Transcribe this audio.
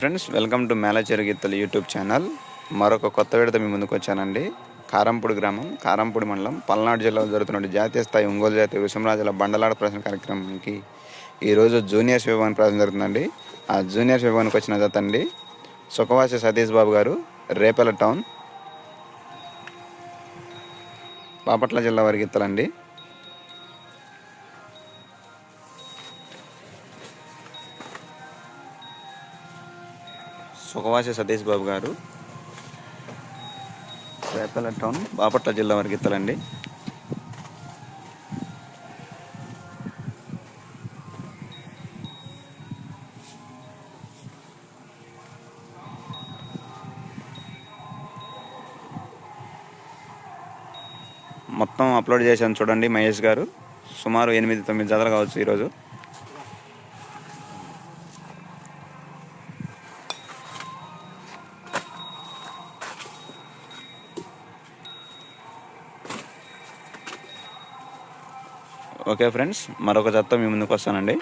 Friends welcome to మేళచేరు గీతలు YouTube channel మరొక కొత్త విడత మీ ముందుకు వచ్చానండి. కారంపూడి గ్రామం కారంపూడి మండలం పల్నాడు జిల్లాలో జరుగుతున్న జాతీయ స్థాయి ఒంగోలు జాతీయ విషమరాజుల బండలాడ ప్రశ్న కార్యక్రమానికి ఈరోజు జూనియర్స్ విభాగం ప్రశ్న జరుగుతుందండి. ఆ జూనియర్స్ విభాగానికి వచ్చిన జత అండి సుఖవాసి సతీష్ బాబు గారు రేపల టౌన్ బాపట్ల జిల్లా వారి గీతలండి. సుఖవాసి సతీష్ బాబు గారు. రేపల్ల టౌన్ బాపట్ల జిల్లా వారికి మొత్తం అప్లోడ్ చేశాను చూడండి మహేష్ గారు. సుమారు ఎనిమిది తొమ్మిది జతలు కావచ్చు ఈరోజు. ఓకే ఫ్రెండ్స్ మరొక జత్త మీ ముందుకు వస్తానండి.